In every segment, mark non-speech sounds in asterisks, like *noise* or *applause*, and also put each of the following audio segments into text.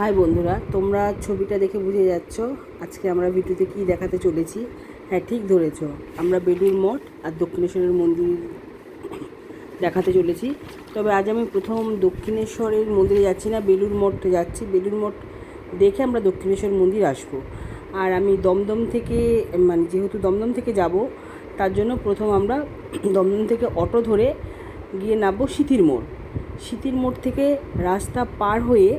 High বন্ধুরা, তোমরা ছবিটা দেখে বুঝে যাচ্ছ আজকে আমরা ভিডিওতে কী দেখাতে চলেছি। হ্যাঁ ঠিক ধরেছ, আমরা বেলুর মঠ আর দক্ষিণেশ্বরের মন্দির দেখাতে চলেছি। তবে আজ আমি প্রথম দক্ষিণেশ্বরের মন্দিরে যাচ্ছি না বেলুর মঠে যাচ্ছি। বেলুর মঠ দেখে আমরা দক্ষিণেশ্বর মন্দির আসব। আর আমি দমদম থেকে মানে যেহেতু দমদম থেকে যাব, তার জন্য প্রথম আমরা দমদম থেকে অটো ধরে গিয়ে নামবো সিথির মোড়। সিথির মোড় থেকে রাস্তা পার হয়ে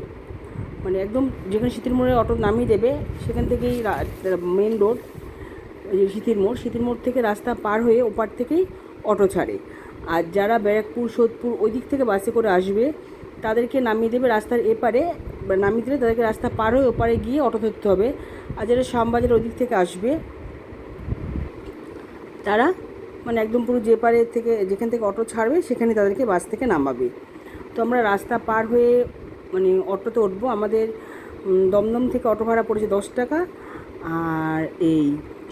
মানে একদম যেখানে শীতের মোড়ে অটো নামিয়ে দেবে, সেখান থেকেই মেন রোড যে শীতের মোড়। শীতের মোড় থেকে রাস্তা পার হয়ে ওপার থেকেই অটো ছাড়ে। আর যারা ব্যারাকপুর, সোদপুর ওই দিক থেকে বাসে করে আসবে, তাদেরকে নামিয়ে দেবে রাস্তার এপারে নামিয়ে দিলে তাদেরকে রাস্তা পার হয়ে ওপারে গিয়ে অটো ধরতে হবে। আর যারা শ্যামবাজার ওই দিক থেকে আসবে, তারা মানে একদম পুরো যে পারে থেকে, যেখান থেকে অটো ছাড়বে, সেখানে তাদেরকে বাস থেকে নামাবে। তো আমরা রাস্তা পার হয়ে মানে অটোতে উঠবো। আমাদের দমদম থেকে অটো ভাড়া পড়েছে দশ টাকা আর এই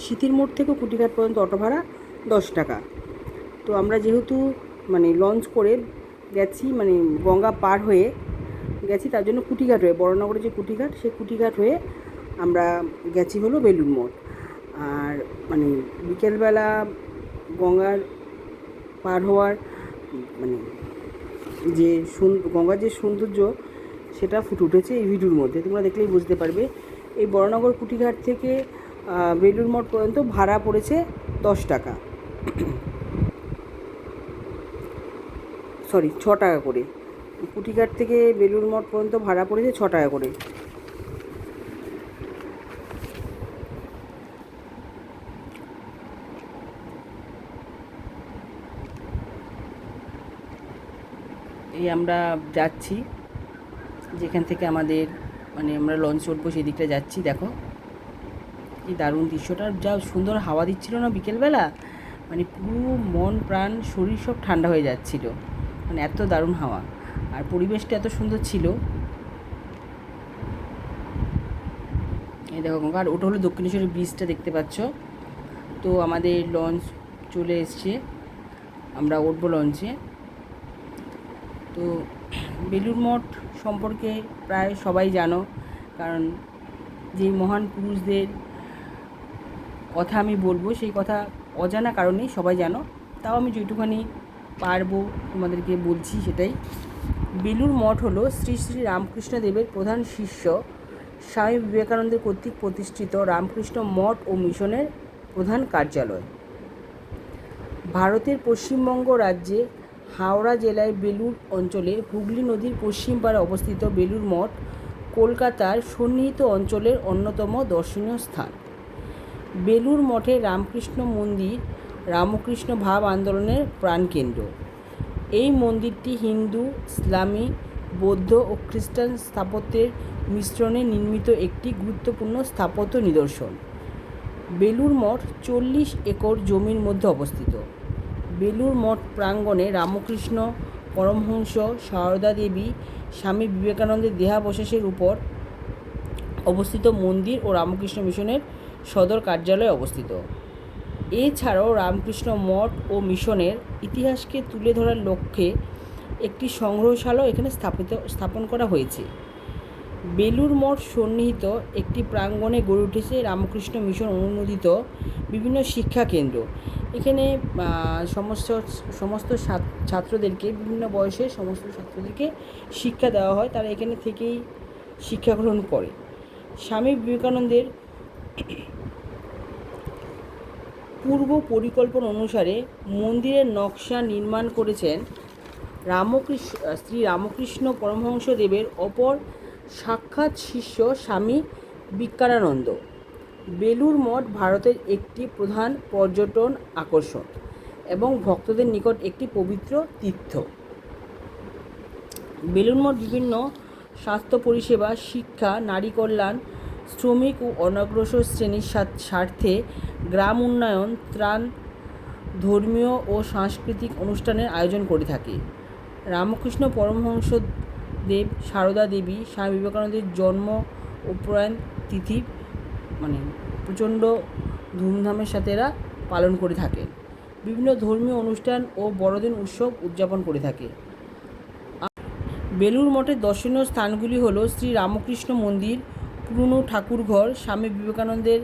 শীতির মোড় থেকে কুটিঘাট পর্যন্ত অটো ভাড়া দশ টাকা। তো আমরা যেহেতু মানে লঞ্চ করে গেছি মানে গঙ্গা পার হয়ে গেছি, তার জন্য কুটিঘাট হয়ে বড়নগরের যে কুটিঘাট সেই কুটিঘাট হয়ে আমরা গেছি হলো বেলুর মোড়। আর মানে বিকেলবেলা গঙ্গার পার হওয়ার মানে যে গঙ্গার যে সৌন্দর্য সেটা ফুটে উঠেছে এই ভিডিওর মধ্যে। তোমরা দেখলেই বুঝতে পারবে। এই বড়নগর কুটিঘাট থেকে বেলুর মঠ পর্যন্ত ভাড়া পড়েছে দশ টাকা। সরি, ছ টাকা করে। কুটিঘাট থেকে বেলুর মঠ পর্যন্ত ভাড়া পড়েছে ছ টাকা করে। এই আমরা যাচ্ছি। যেখান থেকে আমাদের মানে আমরা লঞ্চ উঠবো সেদিকটা যাচ্ছি, দেখো। কি দারুণ দৃশ্যটা। যা সুন্দর হাওয়া দিচ্ছিল না বিকেলবেলা? মানে পুরো মন, প্রাণ, শরীর সব ঠান্ডা হয়ে যাচ্ছিল। মানে এত দারুণ হাওয়া। আর পরিবেশটা এত সুন্দর ছিল। এই দেখো গঙ্গা। আর ওটা হলো দক্ষিণেশ্বরের ব্রিজটা দেখতে পাচ্ছ। তো আমাদের লঞ্চ চলে এসছে। আমরা উঠবো লঞ্চে তো বেলুর মঠ সম্পর্কে প্রায় সবাই জানো, কারণ যে মহান পুরুষদের কথা আমি বলব, সেই কথা অজানা কারণেই সবাই জানো। তাও আমি যেটুখানি পারব তোমাদেরকে বলছি সেটাই। বেলুর মঠ হলো শ্রী শ্রী রামকৃষ্ণ দেবের প্রধান শিষ্য স্বামী বিবেকানন্দের কর্তৃক প্রতিষ্ঠিত রামকৃষ্ণ মঠ ও মিশনের প্রধান কার্যালয়। ভারতের পশ্চিমবঙ্গ রাজ্যে হাওড়া জেলায় বেলুর অঞ্চলে হুগলি নদীর পশ্চিম পাড়ে অবস্থিত বেলুর মঠ কলকাতার সন্নিহিত অঞ্চলের অন্যতম দর্শনীয় স্থান। বেলুর মঠে রামকৃষ্ণ মন্দির, রামকৃষ্ণ ভাব আন্দোলনের প্রাণকেন্দ্র। এই মন্দিরটি হিন্দু, ইসলামী, বৌদ্ধ ও খ্রিস্টান স্থাপত্যের মিশ্রণে নির্মিত একটি গুরুত্বপূর্ণ স্থাপত্য নিদর্শন। বেলুর মঠ চল্লিশ একর জমির মধ্যে অবস্থিত। বেলুর মঠ প্রাঙ্গণে রামকৃষ্ণ পরমহংস, সারদা দেবী, স্বামী বিবেকানন্দের দেহাবশেষের উপর অবস্থিত মন্দির ও রামকৃষ্ণ মিশনের সদর কার্যালয় অবস্থিত। এছাড়াও রামকৃষ্ণ মঠ ও মিশনের ইতিহাসকে তুলে ধরার লক্ষ্যে একটি সংগ্রহশালাও এখানে স্থাপিত, স্থাপন করা হয়েছে। বেলুর মঠ সন্নিহিত একটি প্রাঙ্গণে গড়ে উঠেছে রামকৃষ্ণ মিশন অনুমোদিত বিভিন্ন শিক্ষা কেন্দ্র। এখানে সমস্ত সমস্ত ছাত্রদেরকে, বিভিন্ন বয়সের সমস্ত ছাত্রদেরকে শিক্ষা দেওয়া হয়। তারা এখানে থেকেই শিক্ষা গ্রহণ করে। স্বামী বিবেকানন্দের পূর্ব পরিকল্পনা অনুসারে মন্দিরের নকশা নির্মাণ করেছেন রামকৃষ্ণ শ্রী রামকৃষ্ণ পরমহংসদেবের অপর সাক্ষাৎ শিষ্য স্বামী বিজ্ঞানানন্দ বেলুর মঠ ভারতের একটি প্রধান পর্যটন আকর্ষণ এবং ভক্তদের নিকট একটি পবিত্র তীর্থ। বেলুর মঠ বিভিন্ন স্বাস্থ্য পরিষেবা, শিক্ষা, নারী কল্যাণ, শ্রমিক ও অনগ্রসর শ্রেণির স্বার্থে গ্রাম উন্নয়ন, ত্রাণ, ধর্মীয় ও সাংস্কৃতিক অনুষ্ঠানের আয়োজন করে থাকে। রামকৃষ্ণ পরমহংস দেব, সারদা দেবী, স্বামী বিবেকানন্দের জন্ম ও প্রয়াণ তিথি মানে প্রচণ্ড ধুমধামের সাথে এরা পালন করে থাকে। বিভিন্ন ধর্মীয় অনুষ্ঠান ও বড়দিন উৎসব উদযাপন করে থাকে। বেলুর মঠের দর্শনীয় স্থানগুলি হলো শ্রী রামকৃষ্ণ মন্দির, পুরনো ঠাকুরঘর, স্বামী বিবেকানন্দের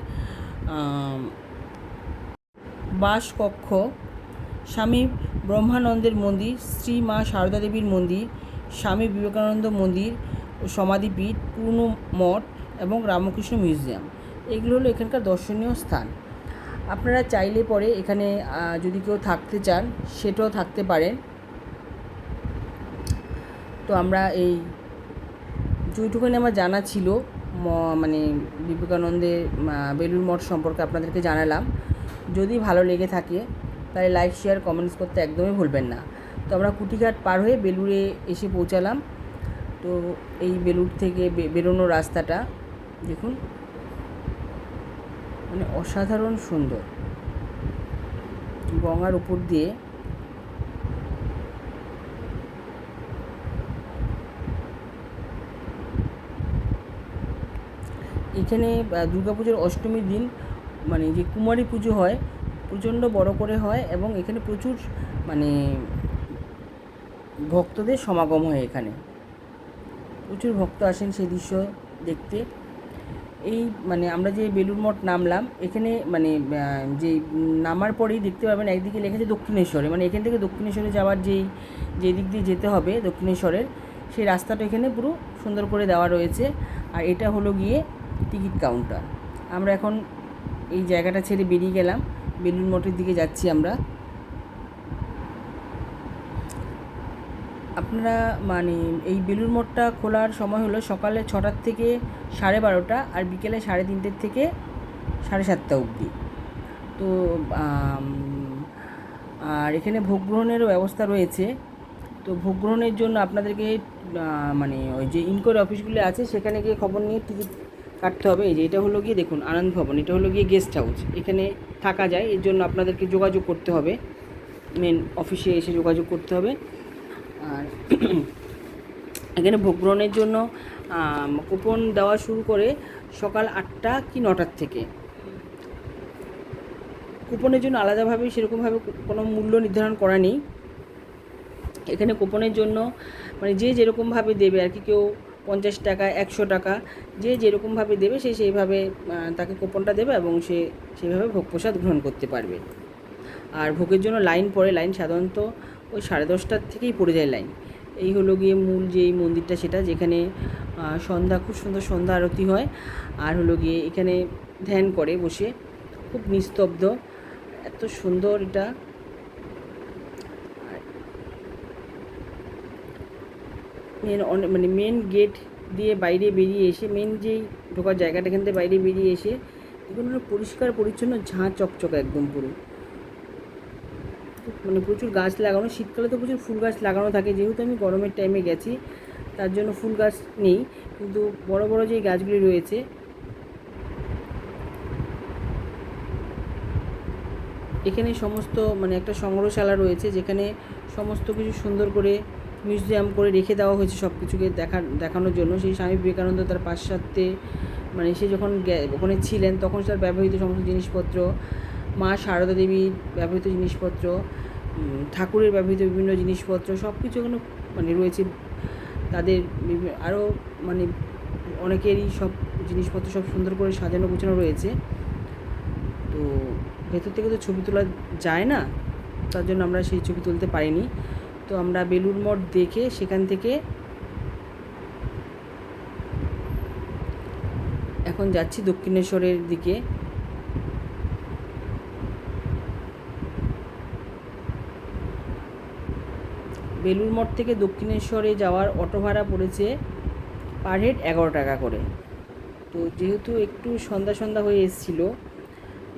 বাসকক্ষ, স্বামী ব্রহ্মানন্দের মন্দির, শ্রী মা সারদা দেবীর মন্দির স্বামী বিবেকানন্দ মন্দির, সমাধিপীঠ পুরনো মঠ এবং রামকৃষ্ণ মিউজিয়াম। এগুলো হলো এখানকার দর্শনীয় স্থান। আপনারা চাইলে পরে এখানে যদি কেউ থাকতে চান, সেটাও থাকতে পারেন। তো আমরা এই, যেটুকুনি আমার জানা ছিল মানে বিবেকানন্দের বেলুর মঠ সম্পর্কে আপনাদেরকে জানালাম। যদি ভালো লেগে থাকে, তাহলে লাইক শেয়ার কমেন্টস করতে একদমই ভুলবেন না। আমরা কুটিঘাট পার হয়ে বেলুড়ে এসে পৌঁছালাম। তো এই বেলুড় থেকে বে- বেরোনোর রাস্তাটা, দেখুন। মানে অসাধারণ সুন্দর। গঙ্গার উপর দিয়ে এখানে দুর্গাপুজোর অষ্টমীর দিন মানে যে কুমারী পুজো হয়, প্রচণ্ড বড় করে হয় এবং এখানে প্রচুর মানে ভক্তদের সমাগম হয় এখানে। প্রচুর ভক্ত আসেন সেই দৃশ্য দেখতে। এই মানে আমরা যে বেলুর মঠ নামলাম, এখানে মানে যে নামার পরেই দেখতে পাবেন একদিকে লেখা আছে দক্ষিণেশ্বরে। মানে এখান থেকে দক্ষিণেশ্বরে যাওয়ার যেই যে দিক দিয়ে যেতে হবে দক্ষিণেশ্বরের, সেই রাস্তাটা এখানে পুরো সুন্দর করে দেওয়া রয়েছে। আর এটা হলো গিয়ে টিকিট কাউন্টার। আমরা এখন এই জায়গাটা ছেড়ে বেরিয়ে গেলাম। বেলুর মঠের দিকে যাচ্ছি আমরা। আপনারা মানে এই বেলুর মঠটা খোলার সময় হলো সকালে ছটার থেকে সাড়ে বারোটা আর বিকেলে সাড়ে তিনটের থেকে সাড়ে সাতটা অবধি। তো আর এখানে ভোগ গ্রহণেরও ব্যবস্থা রয়েছে। তো ভোগ গ্রহণের জন্য আপনাদেরকে মানে ওই যে ইনকোয়ারি অফিসগুলো আছে, সেখানে গিয়ে খবর নিয়ে টিকিট কাটতে হবে। এই যে এটা হলো গিয়ে দেখুন আনন্দ ভবন, এটা হলো গিয়ে গেস্ট হাউস এখানে থাকা যায়, এর জন্য আপনাদেরকে যোগাযোগ করতে হবে। মেন অফিসে এসে যোগাযোগ করতে হবে। আর এখানে ভোগ গ্রহণের জন্য কুপন দেওয়া শুরু করে সকাল আটটা কি নটার থেকে। কুপনের জন্য আলাদাভাবে সেরকমভাবে কোনো মূল্য নির্ধারণ করা নেই। এখানে কুপনের জন্য মানে যে যেরকমভাবে দেবে আর কি, কেউ পঞ্চাশ টাকা, একশো টাকা, যে যেরকমভাবে দেবে সে সেইভাবে তাকে কুপনটা দেবে এবং সে সেইভাবে ভোগ প্রসাদ গ্রহণ করতে পারবে। আর ভোগের জন্য লাইন পড়ে লাইন সাধারণত ওই সাড়ে দশটার থেকেই পড়ে যায় লাইন। এই হলো গিয়ে মূল যে এই মন্দিরটা সেটা, যেখানে সন্ধ্যা, খুব সুন্দর সন্ধ্যা আরতি হয়। আর হলো গিয়ে এখানে ধ্যান করে বসে, খুব নিস্তব্ধ। এত সুন্দর এটা। মেন মানে মেন গেট দিয়ে বাইরে বেরিয়ে এসে মেন যেই ঢোকার জায়গাটা এখান থেকে বাইরে বেরিয়ে এসে, এগুলো পুরো পরিষ্কার, পরিচ্ছন্ন, ঝাঁ, চকচকা একদম পুরো। মানে প্রচুর গাছ লাগানো, শীতকালে তো প্রচুর ফুল গাছ লাগানো থাকে, যেহেতু আমি গরমের টাইমে গেছি, তার জন্য ফুল গাছ নেই, কিন্তু বড় বড় যে গাছগুলি রয়েছে, এখানে সমস্ত মানে একটা সংগ্রহশালা রয়েছে, যেখানে সমস্ত কিছু সুন্দর করে মিউজিয়াম করে রেখে দেওয়া হয়েছে সব কিছুকে দেখা, দেখানোর জন্য। সেই স্বামী বিবেকানন্দ তার পাশ্চাত্যে মানে সে যখন ওখানে ছিলেন, তখন তার ব্যবহৃত সমস্ত জিনিসপত্র, মা সারদা দেবীর ব্যবহৃত জিনিসপত্র ঠাকুরের ব্যবহৃত বিভিন্ন জিনিসপত্র সব কিছু এখানে মানে রয়েছে। তাদের আরও মানে অনেকেরই সব জিনিসপত্র সব সুন্দর করে সাজানো গোছানো রয়েছে। তো ভেতর থেকে তো ছবি তোলা যায় না, তার জন্য আমরা সেই ছবি তুলতে পারিনি। তো আমরা বেলুর মঠ দেখে সেখান থেকে এখন যাচ্ছি দক্ষিণেশ্বরের দিকে। বেলুর মঠ থেকে দক্ষিণেশ্বরে যাওয়ার অটো ভাড়া পড়েছে পার হেড এগারো টাকা করে। তো যেহেতু একটু সন্ধ্যা সন্ধ্যা হয়ে এসেছিল,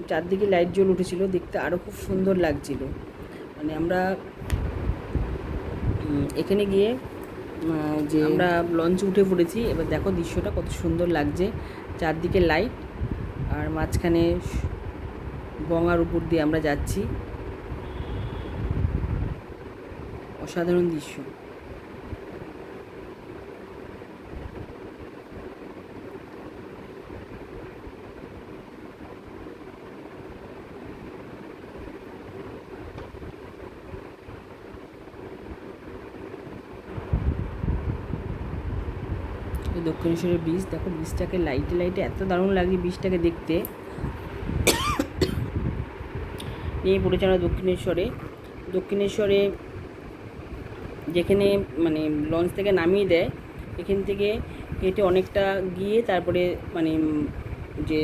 চারদিকে লাইট জ্বল উঠেছিল, দেখতে আরও খুব সুন্দর লাগছিল। মানে আমরা এখানে গিয়ে যে আমরা লঞ্চে উঠে পড়েছি, এবার দেখো দৃশ্যটা কত সুন্দর লাগছে। চারদিকে লাইট আর মাঝখানে গঙ্গার উপর দিয়ে আমরা যাচ্ছি। অসাধারণ দৃশ্য। দক্ষিণেশ্বরের ব্রিজ দেখো ব্রিজটাকে লাইটে লাইটে এত দারুণ লাগে ব্রিজটাকে দেখতে। নিয়ে পড়েছে আমরা দক্ষিণেশ্বরে। দক্ষিণেশ্বরে যেখানে মানে লঞ্চ থেকে নামিয়ে দেয়, এখান থেকে হেঁটে অনেকটা গিয়ে তারপরে মানে যে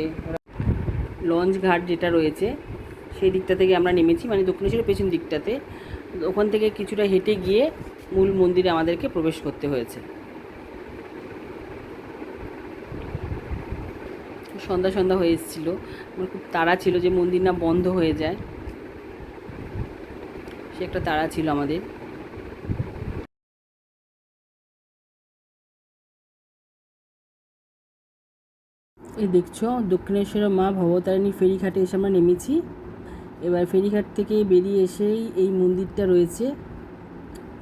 লঞ্চ ঘাট যেটা রয়েছে, সেই দিকটা থেকে আমরা নেমেছি মানে দক্ষিণেশ্বরের পেছন দিকটাতে। ওখান থেকে কিছুটা হেঁটে গিয়ে মূল মন্দিরে আমাদেরকে প্রবেশ করতে হয়েছে। সন্ধ্যা সন্ধ্যা হয়ে এসেছিল। আমার খুব তাড়া ছিল যে মন্দির না বন্ধ হয়ে যায়। সে একটা তাড়া ছিল আমাদের। এই দেখছ দক্ষিণেশ্বরের মা ভবতারিণী ফেরিঘাটে এসে আমরা নেমেছি। এবার ফেরিঘাট থেকে বেরিয়ে এসেই এই মন্দিরটা রয়েছে।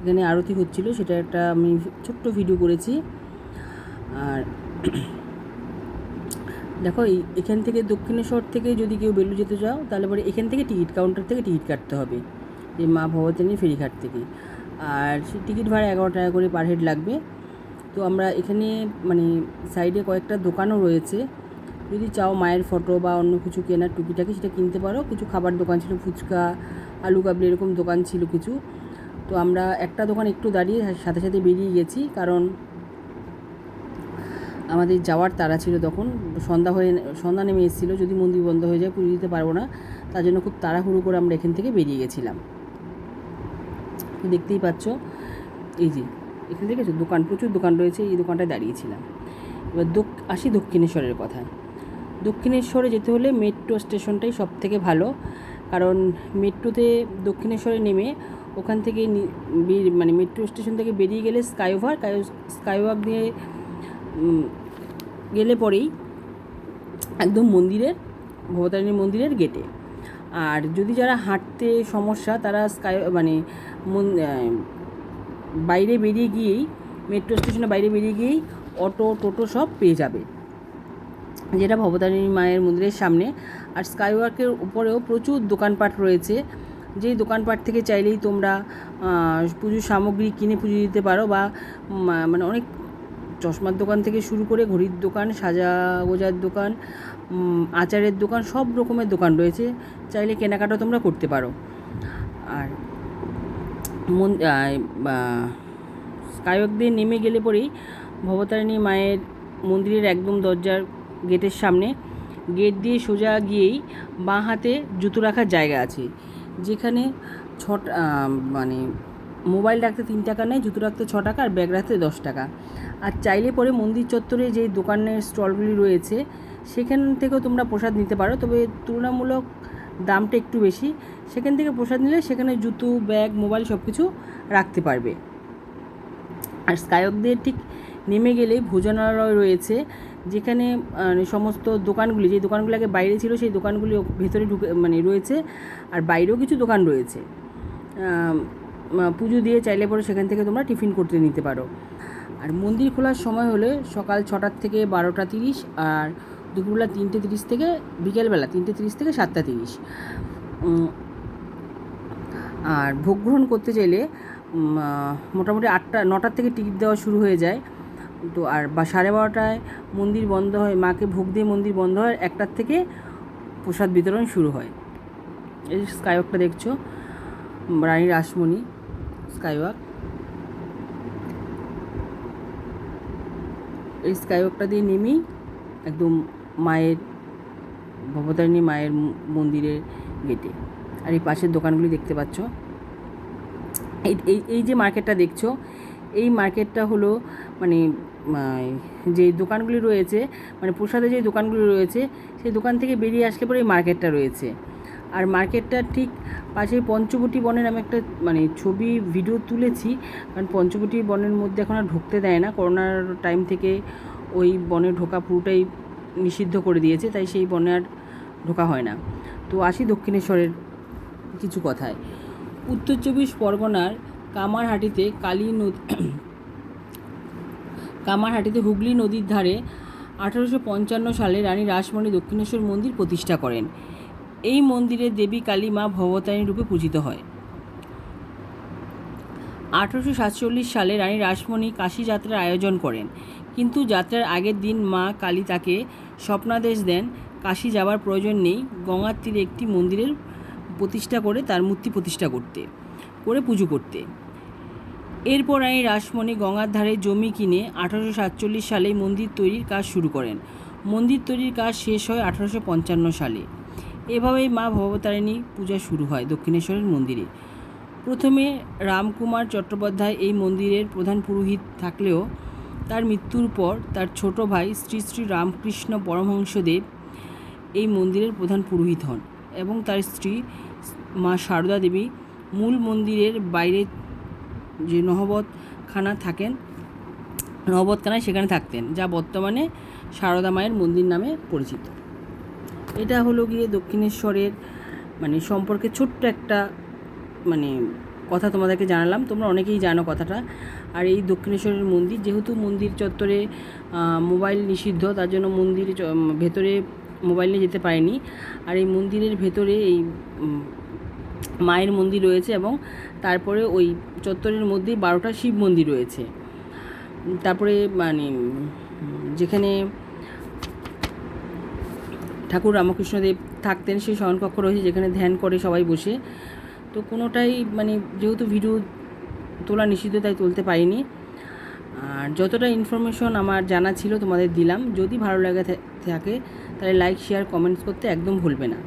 এখানে আরতি হচ্ছিল, সেটা একটা আমি ছোট্ট ভিডিও করেছি। আর *clears throat* দেখো, এই এখান থেকে দক্ষিণেশ্বর থেকে যদি কেউ বেলু যেতে চাও, তাহলে পরে এখান থেকে টিকিট কাউন্টার থেকে টিকিট কাটতে হবে। এই মা ভবতারিণী ফেরিঘাট থেকে। আর টিকিট ভাড়া এগারো টাকা করে পার হেড লাগবে। তো আমরা এখানে মানে সাইডে কয়েকটা দোকানও রয়েছে। যদি চাও মায়ের ফটো বা অন্য কিছু কেনার টুকিটাকি সেটা কিনতে পারো। কিছু খাবার দোকান ছিল, ফুচকা, আলু কাবলি এরকম দোকান ছিল কিছু। তো আমরা একটা দোকান একটু দাঁড়িয়ে সাথে সাথে বেরিয়ে গেছি, কারণ আমাদের যাওয়ার তাড়া ছিল তখন। সন্ধ্যা হয়ে, সন্ধ্যা নেমে এসেছিল, যদি মন্দির বন্ধ হয়ে যায় পুজো দিতে পারব না। তার জন্য খুব তাড়াহুড়ো করে আমরা এখান থেকে বেরিয়ে গেছিলাম। দেখতেই পাচ্ছ, এই যে এখানে দেখেছ দোকান, প্রচুর দোকান রয়েছে, এই দোকানটায় দাঁড়িয়েছিলাম। এবার আসি দক্ষিণেশ্বরের কথা। দক্ষিণেশ্বরে যেতে হলে মেট্রো স্টেশনটাই সব থেকে ভালো, কারণ মেট্রোতে দক্ষিণেশ্বরে নেমে ওখান থেকে মানে মেট্রো স্টেশন থেকে বেরিয়ে গেলে স্কাইওভার স্কাইওয়াক দিয়ে গেলে পরেই একদম মন্দিরের, ভবতারিণী মন্দিরের গেটে। আর যদি যারা হাঁটতে সমস্যা, তারা স্কাই মানে বাইরে বেরিয়ে গিয়েই মেট্রো স্টেশনের বাইরে বেরিয়ে গিয়েই অটো টোটো সব পেয়ে যাবে। যেটা ভবতারিণী মায়ের মন্দিরের সামনে। আর স্কাইওয়ার্কের উপরেও প্রচুর দোকানপাট রয়েছে। যেই দোকানপাট থেকে চাইলেই তোমরা পুজোর সামগ্রী কিনে পুজো দিতে পারো বা মানে অনেক চশমার দোকান থেকে শুরু করে ঘড়ির দোকান, সাজা গোজার দোকান আচারের দোকান, সব রকমের দোকান রয়েছে। চাইলে কেনাকাটা তোমরা করতে পারো। আর মন স্কাইওয়াক দিয়ে নেমে গেলে পরেই ভবতারিণী মায়ের মন্দিরের একদম দরজার গেটের সামনে গেট দিয়ে সোজা গিয়েই বাঁ হাতে জুতো রাখার জায়গা আছে। যেখানে ছট মানে মোবাইল রাখতে তিন টাকা নেয়, জুতো রাখতে ছ টাকা আর ব্যাগ রাখতে দশ টাকা। আর চাইলে পরে মন্দির চত্বরে যে দোকানের স্টলগুলি রয়েছে, সেখান থেকেও তোমরা প্রসাদ নিতে পারো। তবে তুলনামূলক দামটা একটু বেশি, সেখান থেকে প্রসাদ নিলে সেখানে জুতো, ব্যাগ, মোবাইল সব কিছু রাখতে পারবে। আর স্কাইওক দিয়ে ঠিক নেমে গেলেই ভোজনালয় রয়েছে, যেখানে সমস্ত দোকানগুলি যে দোকানগুলো আগে বাইরে ছিল সেই দোকানগুলি ভেতরে ঢুকে মানে রয়েছে, আর বাইরেও কিছু দোকান রয়েছে। পুজো দিয়ে চাইলে পরে সেখান থেকে তোমরা টিফিন করতে নিতে পারো। আর মন্দির খোলার সময় হলে সকাল ছটার থেকে বারোটা তিরিশ, আর দুপুরবেলা তিনটে তিরিশ থেকে, বিকেলবেলা তিনটে তিরিশ থেকে সাতটা তিরিশ। আর ভোগ গ্রহণ করতে চাইলে মোটামুটি আটটা, নটার থেকে টিকিট দেওয়া শুরু হয়ে যায়। তো আর বা সাড়ে বারোটায় মন্দির বন্ধ হয়, মাকে ভোগ দিয়ে মন্দির বন্ধ হয়, একটার থেকে প্রসাদ বিতরণ শুরু হয়। এই স্কাইওয়াকটা দেখছ, রানী রাসমণি স্কাইওয়াক। এই স্কাইওয়াকটা দিয়ে নেমেই একদম মায়ের, ভবতারিণী মায়ের মন্দিরের গেটে। আর এই পাশের দোকানগুলি দেখতে পাচ্ছ। এই এই যে মার্কেটটা দেখছ, এই মার্কেটটা হলো মানে যে দোকানগুলি রয়েছে মানে প্রসাদে যে দোকানগুলি রয়েছে, সেই দোকান থেকে বেরিয়ে আসলে পরে এই মার্কেটটা রয়েছে। আর মার্কেটটার ঠিক পাশে পঞ্চবটি বনের আমি একটা মানে ছবি, ভিডিও তুলেছি, কারণ পঞ্চবটি বনের মধ্যে এখন আর ঢুকতে দেয় না। করোনার টাইম থেকে ওই বনে ঢোকা পুরোটাই নিষিদ্ধ করে দিয়েছে, তাই সেই বনে আর ঢোকা হয় না। তো আসি দক্ষিণেশ্বরের কিছু কথায়। উত্তর চব্বিশ পরগনার কামারহাটিতে কালী নদী, কামারহাটিতে হুগলি নদীর ধারে আঠারোশো পঞ্চান্ন সালে রানী রাসমণি দক্ষিণেশ্বর মন্দির প্রতিষ্ঠা করেন। এই মন্দিরে দেবী কালী মা ভবতারিণী রূপে পূজিত হয়। আঠারোশো সাতচল্লিশ সালে রানী রাসমণি কাশী যাত্রার আয়োজন করেন। কিন্তু যাত্রার আগের দিন মা কালী তাকে স্বপ্নাদেশ দেন। কাশী যাওয়ার প্রয়োজন নেই। গঙ্গার তীরে একটি মন্দিরের প্রতিষ্ঠা করে তার মূর্তি প্রতিষ্ঠা করতে, করে পুজো করতে। এরপর রানী রাসমণি গঙ্গার ধারে জমি কিনে আঠারোশো সাতচল্লিশ সালে মন্দির তৈরির কাজ শুরু করেন। মন্দির তৈরির কাজ শেষ হয় আঠারোশো পঞ্চান্ন সালে। এভাবেই মা ভবতারিণী পূজা শুরু হয় দক্ষিণেশ্বরের মন্দিরে। প্রথমে রামকুমার চট্টোপাধ্যায় এই মন্দিরের প্রধান পুরোহিত থাকলেও তার মৃত্যুর পর তার ছোট ভাই শ্রী শ্রী রামকৃষ্ণ পরমহংসদেব এই মন্দিরের প্রধান পুরোহিত হন এবং তার স্ত্রী মা সারদা দেবী মূল মন্দিরের বাইরে যে নহবতখানা থাকেন, নহবতখানায় সেখানে থাকতেন, যা বর্তমানে সারদা মায়ের মন্দির নামে পরিচিত। এটা হলো গিয়ে দক্ষিণেশ্বরের মানে সম্পর্কে ছোট্ট একটা মানে কথা তোমাদেরকে জানালাম, তোমরা অনেকেই জানো কথাটা। আর এই দক্ষিণেশ্বরের মন্দির, যেহেতু মন্দির চত্বরে মোবাইল নিষিদ্ধ, তার জন্য মন্দির ভেতরে মোবাইল নিয়ে যেতে পারেনি। আর এই মন্দিরের ভেতরে এই মায়ের মন্দির রয়েছে এবং তারপরে ওই চত্বরের মধ্যেই বারোটা শিব মন্দির রয়েছে। তারপরে মানে যেখানে ঠাকুর রামকৃষ্ণদেব থাকতেন, সেই শয়নকক্ষ রয়েছে, যেখানে ধ্যান করে সবাই বসে। তো কোনোটাই মানে যেহেতু ভিডিও তোলা নিষিদ্ধ, তাই তুলতে পারিনি। আর যতটা ইনফরমেশন আমার জানা ছিল তোমাদের দিলাম। যদি ভালো লাগে থাকে, তাহলে লাইক শেয়ার কমেন্টস করতে একদম ভুলবে না।